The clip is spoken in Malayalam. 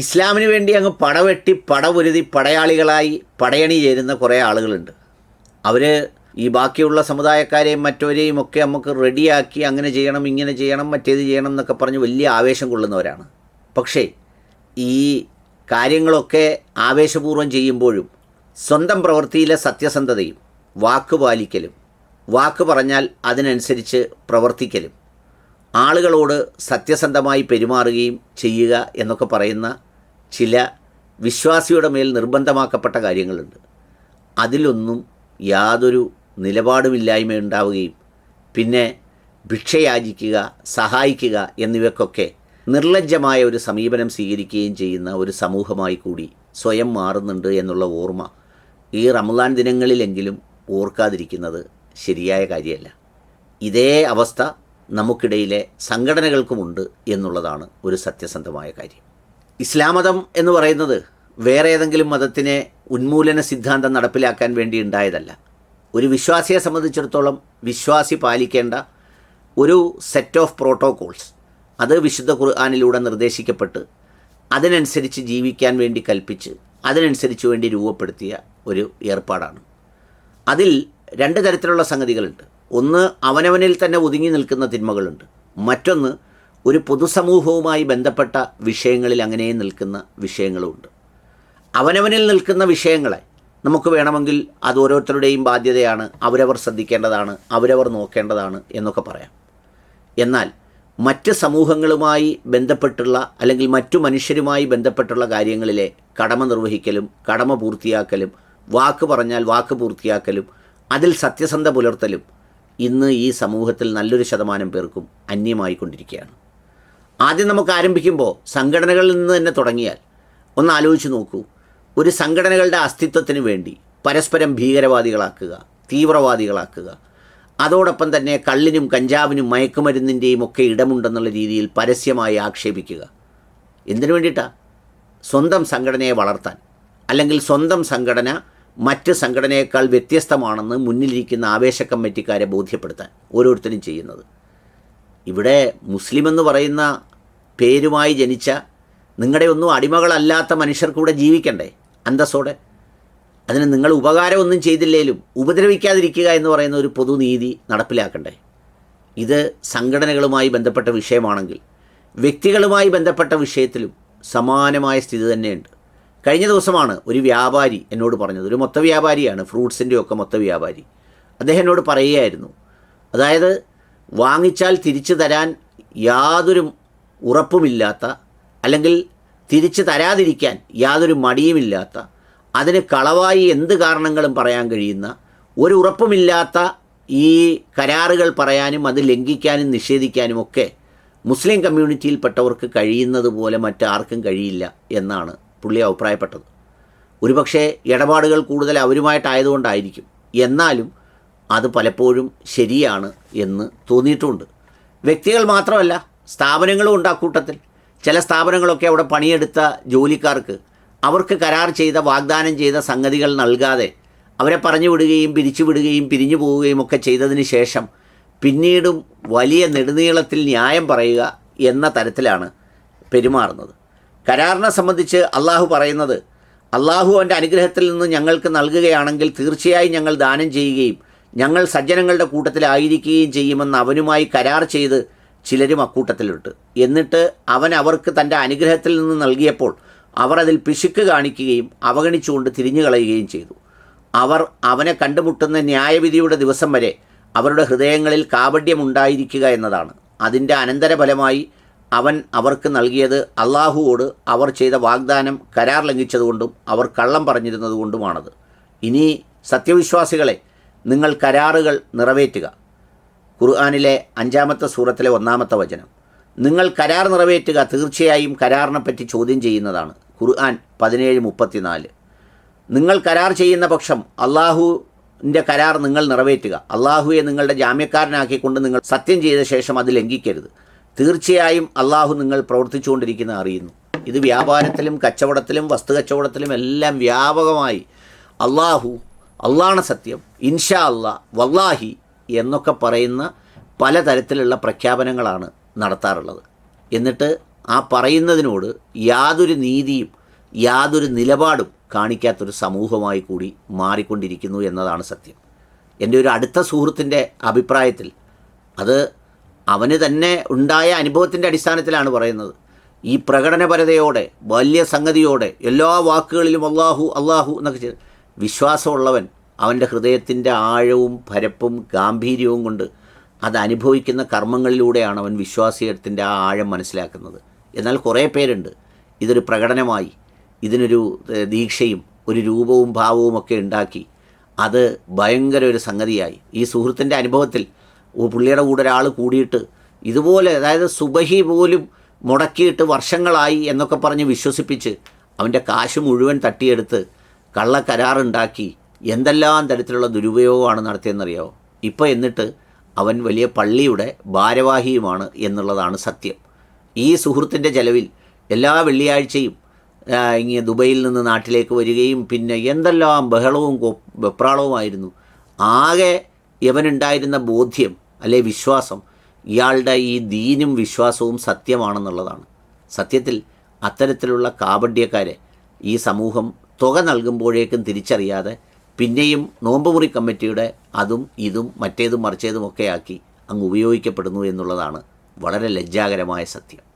ഇസ്ലാമിന് വേണ്ടി അങ്ങ് പടവെട്ടി പടപൊരുതി പടയാളികളായി പടയണി ചേരുന്ന കുറേ ആളുകളുണ്ട്. അവർ ഈ ബാക്കിയുള്ള സമുദായക്കാരെയും മറ്റവരെയും ഒക്കെ നമുക്ക് റെഡിയാക്കി അങ്ങനെ ചെയ്യണം ഇങ്ങനെ ചെയ്യണം മറ്റേത് ചെയ്യണം എന്നൊക്കെ പറഞ്ഞ് വലിയ ആവേശം കൊള്ളുന്നവരാണ്. പക്ഷേ ഈ കാര്യങ്ങളൊക്കെ ആവേശപൂർവം ചെയ്യുമ്പോഴും സ്വന്തം പ്രവൃത്തിയിലെ സത്യസന്ധതയും വാക്ക് പാലിക്കലും വാക്ക് പറഞ്ഞാൽ അതിനനുസരിച്ച് പ്രവർത്തിക്കലും ആളുകളോട് സത്യസന്ധമായി പെരുമാറുകയും ചെയ്യുക എന്നൊക്കെ പറയുന്ന ചില വിശ്വാസിയുടെ മേൽ നിർബന്ധമാക്കപ്പെട്ട കാര്യങ്ങളുണ്ട്. അതിലൊന്നും യാതൊരു നിലപാടുമില്ലായ്മ ഉണ്ടാവുകയും പിന്നെ ഭിക്ഷയാചിക്കുക സഹായിക്കുക എന്നിവയ്ക്കൊക്കെ നിർലജ്ജമായ ഒരു സമീപനം സ്വീകരിക്കുകയും ചെയ്യുന്ന ഒരു സമൂഹമായി കൂടി സ്വയം മാറുന്നുണ്ട് എന്നുള്ള ഓർമ്മ ഈ റമദാൻ ദിനങ്ങളിലെങ്കിലും ഓർക്കാതിരിക്കുന്നത് ശരിയായ കാര്യമല്ല. ഇതേ അവസ്ഥ നമുക്കിടയിലെ സംഘടനകൾക്കുമുണ്ട് എന്നുള്ളതാണ് ഒരു സത്യസന്ധമായ കാര്യം. ഇസ്ലാം മതം എന്ന് പറയുന്നത് വേറെ ഏതെങ്കിലും മതത്തിനെ ഉന്മൂലന സിദ്ധാന്തം നടപ്പിലാക്കാൻ വേണ്ടി ഉണ്ടായതല്ല. ഒരു വിശ്വാസിയെ സംബന്ധിച്ചിടത്തോളം വിശ്വാസി പാലിക്കേണ്ട ഒരു സെറ്റ് ഓഫ് പ്രോട്ടോകോൾസ് അത് വിശുദ്ധ ഖുർആാനിലൂടെ നിർദ്ദേശിക്കപ്പെട്ട് അതിനനുസരിച്ച് ജീവിക്കാൻ വേണ്ടി കൽപ്പിച്ച് അതിനനുസരിച്ച് വേണ്ടി രൂപപ്പെടുത്തിയ ഒരു ഏർപ്പാടാണ്. അതിൽ രണ്ട് തരത്തിലുള്ള സംഗതികളുണ്ട്. ഒന്ന് അവനവനിൽ തന്നെ ഒതുങ്ങി നിൽക്കുന്ന തിന്മകളുണ്ട്. മറ്റൊന്ന് ഒരു പൊതുസമൂഹവുമായി ബന്ധപ്പെട്ട വിഷയങ്ങളിൽ അങ്ങനെ നിൽക്കുന്ന വിഷയങ്ങളുമുണ്ട് അവനവനിൽ നിൽക്കുന്ന വിഷയങ്ങളെ നമുക്ക് വേണമെങ്കിൽ അത് ഓരോരുത്തരുടെയും ബാധ്യതയാണ് അവരവർ ശ്രദ്ധിക്കേണ്ടതാണ് അവരവർ നോക്കേണ്ടതാണ് എന്നൊക്കെ പറയാം. എന്നാൽ മറ്റ് സമൂഹങ്ങളുമായി ബന്ധപ്പെട്ടുള്ള അല്ലെങ്കിൽ മറ്റു മനുഷ്യരുമായി ബന്ധപ്പെട്ടുള്ള കാര്യങ്ങളിലെ കടമ നിർവഹിക്കലും കടമ പൂർത്തിയാക്കലും വാക്ക് പറഞ്ഞാൽ വാക്ക് പൂർത്തിയാക്കലും അതിൽ സത്യസന്ധ പുലർത്തലും ഇന്ന് ഈ സമൂഹത്തിൽ നല്ലൊരു ശതമാനം പേർക്കും അന്യമായിക്കൊണ്ടിരിക്കുകയാണ്. ആദ്യം നമുക്ക് ആരംഭിക്കുമ്പോൾ സംഘടനകളിൽ നിന്ന് തന്നെ തുടങ്ങിയാൽ ഒന്ന് ആലോചിച്ച് നോക്കൂ. ഒരു സംഘടനകളുടെ അസ്തിത്വത്തിന് വേണ്ടി പരസ്പരം ഭീകരവാദികളാക്കുക തീവ്രവാദികളാക്കുക. അതോടൊപ്പം തന്നെ കള്ളിനും കഞ്ചാവിനും മയക്കുമരുന്നിന്റെയും ഒക്കെ ഇടമുണ്ടെന്നുള്ള രീതിയിൽ പരസ്യമായി ആക്ഷേപിക്കുക. എന്തിനു വേണ്ടിയിട്ടാണ് സ്വന്തം സംഘടനയെ വളർത്താൻ. അല്ലെങ്കിൽ സ്വന്തം സംഘടന മറ്റ് സംഘടനയേക്കാൾ വ്യത്യസ്തമാണെന്ന് മുന്നിലിരിക്കുന്ന ആവേശ കമ്മിറ്റിക്കാരെ ബോധ്യപ്പെടുത്താൻ ഓരോരുത്തരും ചെയ്യുന്നത്. ഇവിടെ മുസ്ലിം എന്ന് പറയുന്ന പേരുമായി ജനിച്ച നിങ്ങളുടെ ഒന്നും അടിമകളല്ലാത്ത മനുഷ്യർക്കൂടെ ജീവിക്കണ്ടേ? അന്തസ്സോടെ. അതിന് നിങ്ങൾ ഉപകാരമൊന്നും ചെയ്തില്ലേലും ഉപദ്രവിക്കാതിരിക്കുക എന്ന് പറയുന്ന ഒരു പൊതുനീതി നടപ്പിലാക്കണ്ടേ? ഇത് സംഘടനകളുമായി ബന്ധപ്പെട്ട വിഷയമാണെങ്കിൽ വ്യക്തികളുമായി ബന്ധപ്പെട്ട വിഷയത്തിലും സമാനമായ സ്ഥിതി തന്നെയുണ്ട്. കഴിഞ്ഞ ദിവസമാണ് ഒരു വ്യാപാരി എന്നോട് പറഞ്ഞത്. ഒരു മൊത്ത വ്യാപാരിയാണ് ഫ്രൂട്ട്സിന്റെ ഒക്കെ മൊത്ത വ്യാപാരി. അദ്ദേഹം എന്നോട് പറയുകയായിരുന്നു അതായത് വാങ്ങിച്ചാൽ തിരിച്ചു തരാൻ യാതൊരു ഉറപ്പുമില്ലാത്ത അല്ലെങ്കിൽ തിരിച്ചു തരാതിരിക്കാൻ യാതൊരു മടിയുമില്ലാത്ത അതിന് കളവായി എന്ത് കാരണങ്ങളും പറയാൻ കഴിയുന്ന ഒരു ഉറപ്പുമില്ലാത്ത ഈ കരാറുകൾ പറയാനും അത് ലംഘിക്കാനും നിഷേധിക്കാനും ഒക്കെ മുസ്ലിം കമ്മ്യൂണിറ്റിയിൽപ്പെട്ടവർക്ക് കഴിയുന്നത് പോലെ മറ്റാർക്കും കഴിയില്ല എന്നാണ് പുള്ളി അഭിപ്രായപ്പെട്ടത്. ഒരുപക്ഷെ ഇടപാടുകൾ കൂടുതൽ അവരുമായിട്ടായതുകൊണ്ടായിരിക്കും. എന്നാലും അത് പലപ്പോഴും ശരിയാണ് എന്ന് തോന്നിയിട്ടുമുണ്ട് വ്യക്തികൾ മാത്രമല്ല സ്ഥാപനങ്ങളും ഉണ്ട് അക്കൂട്ടത്തിൽ ചില സ്ഥാപനങ്ങളൊക്കെ അവിടെ പണിയെടുത്ത ജോലിക്കാർക്ക് അവർക്ക് കരാർ ചെയ്ത വാഗ്ദാനം ചെയ്ത സംഗതികൾ നൽകാതെ അവരെ പറഞ്ഞു വിടുകയും പിരിച്ചു വിടുകയും പിരിഞ്ഞു പോവുകയും ഒക്കെ ചെയ്തതിന് ശേഷം പിന്നീടും വലിയ നെടുനീളത്തിൽ ന്യായം പറയുക എന്ന തരത്തിലാണ് പെരുമാറുന്നത്. കരാറിനെ സംബന്ധിച്ച് അള്ളാഹു പറയുന്നത് അള്ളാഹു അവന്റെ അനുഗ്രഹത്തിൽ നിന്ന് ഞങ്ങൾക്ക് നൽകുകയാണെങ്കിൽ തീർച്ചയായും ഞങ്ങൾ ദാനം ചെയ്യുകയും ഞങ്ങൾ സജ്ജനങ്ങളുടെ കൂട്ടത്തിലായിരിക്കുകയും ചെയ്യുമെന്ന് അവനുമായി കരാർ ചെയ്ത് ചിലരും അക്കൂട്ടത്തിലുണ്ട്. എന്നിട്ട് അവൻ അവർക്ക് തന്റെ അനുഗ്രഹത്തിൽ നിന്ന് നൽകിയപ്പോൾ അവർ അതിൽ പിശുക്ക് കാണിക്കുകയും അവഗണിച്ചുകൊണ്ട് തിരിഞ്ഞു കളയുകയും ചെയ്തു. അവർ അവനെ കണ്ടുമുട്ടുന്ന ന്യായവിധിയുടെ ദിവസം വരെ അവരുടെ ഹൃദയങ്ങളിൽ കാപഡ്യമുണ്ടായിരിക്കുക എന്നതാണ്. അതിന്റെ അനന്തരഫലമായി അവൻ അവർക്ക് നൽകിയത് അള്ളാഹുവോട് അവർ ചെയ്ത വാഗ്ദാനം കരാർ ലംഘിച്ചതുകൊണ്ടും അവർ കള്ളം പറഞ്ഞിരുന്നതുകൊണ്ടുമാണത്. ഇനി സത്യവിശ്വാസികളെ നിങ്ങൾ കരാറുകൾ നിറവേറ്റുക. ഖുർആാനിലെ അഞ്ചാമത്തെ സൂറത്തിലെ ഒന്നാമത്തെ വചനം. നിങ്ങൾ കരാർ നിറവേറ്റുക തീർച്ചയായും കരാറിനെപ്പറ്റി ചോദ്യം ചെയ്യുന്നതാണ്. ഖുർആൻ പതിനേഴ് മുപ്പത്തിനാല്. നിങ്ങൾ കരാർ ചെയ്യുന്ന പക്ഷം അള്ളാഹുവിന്റെ കരാർ നിങ്ങൾ നിറവേറ്റുക. അള്ളാഹുവെ നിങ്ങളുടെ ജാമ്യക്കാരനാക്കിക്കൊണ്ട് നിങ്ങൾ സത്യം ചെയ്ത ശേഷം അത് ലംഘിക്കരുത്. തീർച്ചയായും അള്ളാഹു നിങ്ങൾ പ്രവർത്തിച്ചുകൊണ്ടിരിക്കുന്ന അറിയുന്നു. ഇത് വ്യാപാരത്തിലും കച്ചവടത്തിലും വസ്തു കച്ചവടത്തിലും എല്ലാം വ്യാപകമായി അള്ളാഹു അള്ളാണ് സത്യം ഇൻഷാ അള്ളാ വല്ലാഹി എന്നൊക്കെ പറയുന്ന പലതരത്തിലുള്ള പ്രഖ്യാപനങ്ങളാണ് നടത്താറുള്ളത്. എന്നിട്ട് ആ പറയുന്നതിനോട് യാതൊരു നീതിയും യാതൊരു നിലപാടും കാണിക്കാത്തൊരു സമൂഹമായി കൂടി മാറിക്കൊണ്ടിരിക്കുന്നു എന്നതാണ് സത്യം. എന്റെ ഒരു അടുത്ത സുഹൃത്തിന്റെ അഭിപ്രായത്തിൽ അത് അവന് തന്നെ ഉണ്ടായ അനുഭവത്തിന്റെ അടിസ്ഥാനത്തിലാണ് പറയുന്നത്. ഈ പ്രകടനപരതയോടെ വലിയ സംഗതിയോടെ എല്ലാ വാക്കുകളിലും അള്ളാഹു അള്ളാഹു എന്നൊക്കെ ചെയ്ത് വിശ്വാസമുള്ളവൻ അവന്റെ ഹൃദയത്തിന്റെ ആഴവും പരപ്പും ഗാംഭീര്യവും കൊണ്ട് അത് അനുഭവിക്കുന്ന കർമ്മങ്ങളിലൂടെയാണ് അവൻ വിശ്വാസീയത്തിന്റെ ആ ആഴം മനസ്സിലാക്കുന്നത്. എന്നാൽ കുറേ പേരുണ്ട്. ഇതൊരു പ്രകടനമായി ഇതിനൊരു ദീക്ഷയും ഒരു രൂപവും ഭാവവും ഒക്കെ ഉണ്ടാക്കി അത് ഭയങ്കര ഒരു സംഗതിയായി. ഈ സുഹൃത്തിന്റെ അനുഭവത്തിൽ പുള്ളിയുടെ കൂടെ ഒരാൾ കൂടിയിട്ട് ഇതുപോലെ അതായത് സുബഹി പോലും മുടക്കിയിട്ട് വർഷങ്ങളായി എന്നൊക്കെ പറഞ്ഞ് വിശ്വസിപ്പിച്ച് അവന്റെ കാശ് മുഴുവൻ തട്ടിയെടുത്ത് കള്ളക്കരാറുണ്ടാക്കി എന്തെല്ലാം തരത്തിലുള്ള ദുരുപയോഗമാണ് നടത്തിയെന്നറിയാമോ ഇപ്പോൾ എന്നിട്ട് അവൻ വലിയ പള്ളിയുടെ ഭാരവാഹിയുമാണ് എന്നുള്ളതാണ് സത്യം. ഈ സുഹൃത്തിന്റെ ചെലവിൽ എല്ലാ വെള്ളിയാഴ്ചയും ഇങ്ങനെ ദുബൈയിൽ നിന്ന് നാട്ടിലേക്ക് വരികയും പിന്നെ എന്തെല്ലാം ബഹളവും വെപ്രാളവുമായിരുന്നു. ആകെ ഇവനുണ്ടായിരുന്ന ബോധ്യം അല്ലെ വിശ്വാസം? ഇയാളുടെ ഈ ദീനും വിശ്വാസവും സത്യമാണെന്നുള്ളതാണ്. സത്യത്തിൽ അത്തരത്തിലുള്ള കാപഡ്യക്കാരെ ഈ സമൂഹം തുക നൽകുമ്പോഴേക്കും തിരിച്ചറിയാതെ പിന്നെയും നോമ്പുമുറി കമ്മിറ്റിയുടെ അതും ഇതും മറ്റേതും മറിച്ചേതുമൊക്കെയാക്കി അങ്ങ് ഉപയോഗിക്കപ്പെടുന്നു എന്നുള്ളതാണ് വളരെ ലജ്ജാകരമായ സത്യം.